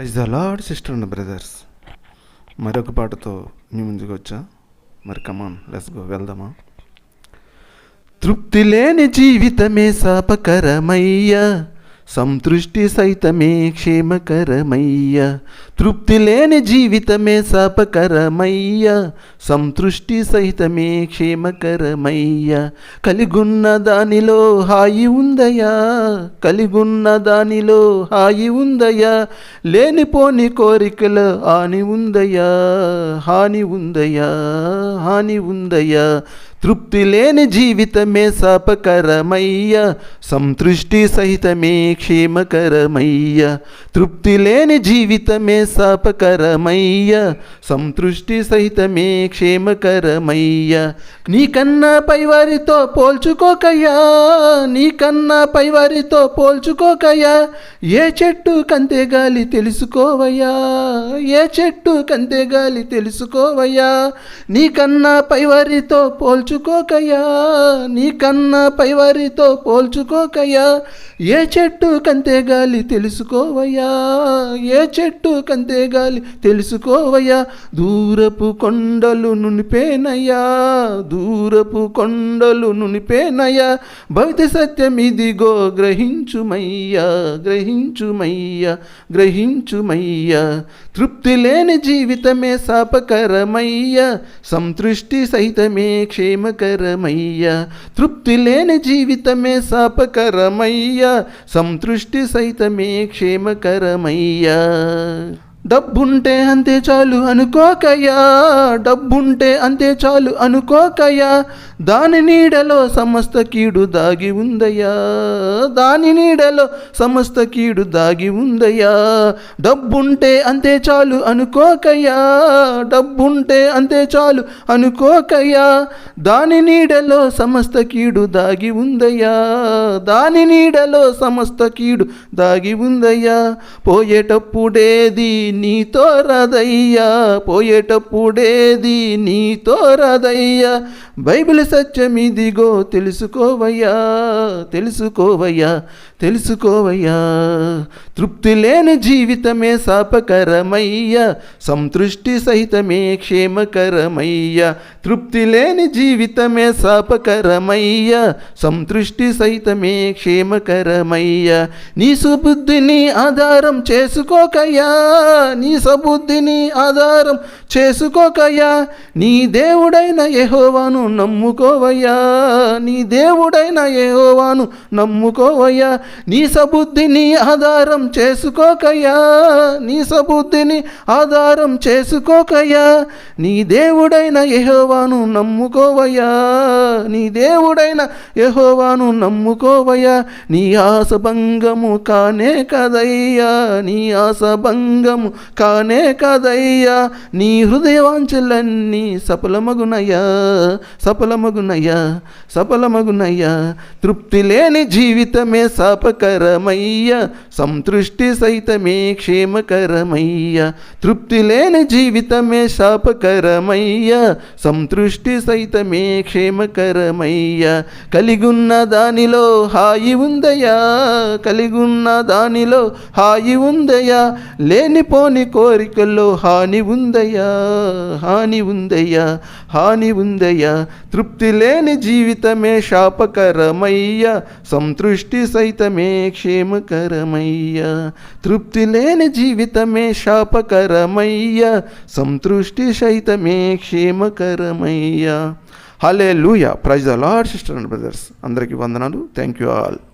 Eyes the Lord sister and brothers మరొక పాటతో మీ ముందుకు వచ్చా? మరి కమాన్ లెస్ గో వెళ్దామా? తృప్తి లేని జీవితమే శాపకరమయ్యా. సంతృష్టి సైతమే క్షేమకరమయ్య. తృప్తి లేని జీవితమే శాపకరమయ్య. సంతృష్టి సహితమే క్షేమకరమయ్య. కలిగున్న దానిలో హాయి ఉందయా? కలిగున్న దానిలో హాయి ఉందయా? లేనిపోని కోరికల హాని ఉందయా? హాని ఉందయా? హాని ఉందయా? తృప్తి లేని జీవితమే శాపకరమయ్య సంతృష్టి సహితమే క్షేమకరమయ్య. తృప్తి లేని జీవితమే శాపకరమయ్య సంతృష్టి సహితమే క్షేమకరమయ్య. నీకన్నా పైవారితో పోల్చుకోకయ్యా నీకన్నా పైవారితో పోల్చుకోకయ్యా ఏ చెట్టు కంతే గాలి తెలుసుకోవయ్యా ఏ చెట్టు కంతే గాలి తెలుసుకోవయ్యా నీకన్నా పైవారితో పోల్చు పోల్చుకోకయ్యా నీకన్నా పైవారితో పోల్చుకోకయ్యా ఏ చెట్టు కంతే గాలి తెలుసుకోవయ్యా ఏ చెట్టు కంతే గాలి తెలుసుకోవయ్యా దూరపు కొండలు నునిపేనయ్యా దూరపు కొండలు నునిపేనయ్యా భవిత సత్యం ఇదిగో గ్రహించుమయ్యా గ్రహించుమయ్యా గ్రహించుమయ్యా తృప్తి లేని జీవితమే శాపకరమయ్యా సంతృష్టి సహితమే క్షేమకరమయ్యా తృప్తి లేని జీవితమే శాపకరమయ్యా. సంతృష్టి సైతమే క్షేమకరమయ్యా. డబ్బుంటే అంతే చాలు అనుకోకయ్యా డబ్బుంటే అంతే చాలు అనుకోకయ్యా. దాని నీడలో సమస్త కీడు దాగి ఉందయ్యా దాని నీడలో సమస్త కీడు దాగి ఉందయ్యా. డబ్బుంటే అంతే చాలు అనుకోకయ్యా డబ్బుంటే అంతే చాలు అనుకోకయ్యా. దాని నీడలో సమస్త కీడు దాగి ఉందయ్యా దాని నీడలో సమస్త కీడు దాగి ఉందయ్యా. పోయేటప్పుడేది నీతో రదయ్యా పోయేటప్పుడేది నీతో రదయ్యా బైబిల్ సత్యం ఇదిగో తెలుసుకోవయ్యా తెలుసుకోవయ్యా తెలుసుకోవయ్యా. తృప్తి లేని జీవితమే శాపకరమయ్యా సంతృష్టి సహితమే క్షేమకరమయ్యా. తృప్తి లేని జీవితమే శాపకరమయ్యా సంతృష్టి సహితమే క్షేమకరమయ్యా. నీ సుబుద్ధిని ఆధారం చేసుకోకయ్యా. నీ సబుద్ధిని ఆధారం చేసుకోకయ్యా. నీ దేవుడైన యెహోవాను నమ్ముకోవయ్యా. నీ దేవుడైన ఏహోవాను నమ్ముకోవయ్యా. నీ సబుద్ధిని ఆధారం చేసుకోకయ్యా. నీ సబుద్ధిని ఆధారం చేసుకోకయ్యా. నీ దేవుడైన యెహోవాను నమ్ముకోవయ్యా. నీ దేవుడైన యెహోవాను నమ్ముకోవయ్యా. నీ ఆశభంగము కానే కదయ్యా. నీ ఆశభంగము కానే కాదయ్యా నీ హృదయవాంఛలన్నీ సఫలమగునయ్యా సఫలమగునయ్యా సఫలమగునయ్యా. తృప్తి లేని జీవితమే శాపకరమయ్య సంతృష్టి సైతమే క్షేమకరమయ్య. తృప్తి లేని జీవితమే శాపకరమయ్య సంతృష్టి సైతమే క్షేమకరమయ్య. కలిగున్న దానిలో హాయి ఉందయ్యా కలిగున్న దానిలో హాయి ఉందయ్యా. కోని కోరికల్లో హాని ఉందయ్యా హాని ఉందయ్యా హాని ఉందయ్యా. తృప్తి లేని జీవితమే శాపకరమయ్యా సంతృష్టి సైతమే క్షేమకరమయ్యా. తృప్తి లేని జీవితమే శాపకరమయ్యా సంతృష్టి సైతమే క్షేమకరమయ్యా. Hallelujah praise the Lord sister and brothers. అందరికీ వందనాలు. Thank you all.